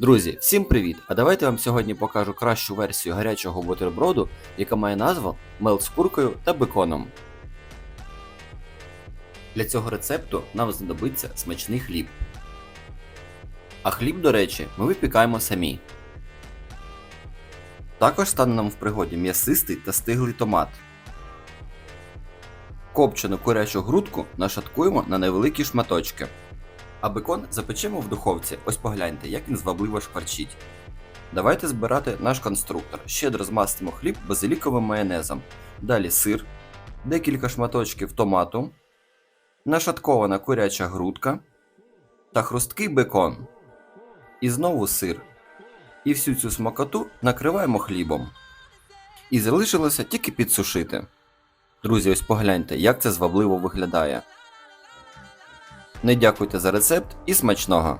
Друзі, всім привіт! А давайте вам сьогодні покажу кращу версію гарячого бутерброду, яка має назву мелт з куркою та беконом. Для цього рецепту нам знадобиться смачний хліб. А хліб, до речі, ми випікаємо самі. Також стане нам в пригоді м'ясистий та стиглий томат. Копчену курячу грудку нашаткуємо на невеликі шматочки. А бекон запечемо в духовці, ось погляньте, як він звабливо шкварчить. Давайте збирати наш конструктор. Щедро змастимо хліб базиліковим майонезом. Далі сир, декілька шматочків томату, нашаткована куряча грудка та хрусткий бекон. І знову сир. І всю цю смакоту накриваємо хлібом. І залишилося тільки підсушити. Друзі, ось погляньте, як це звабливо виглядає. Не дякуйте за рецепт і смачного!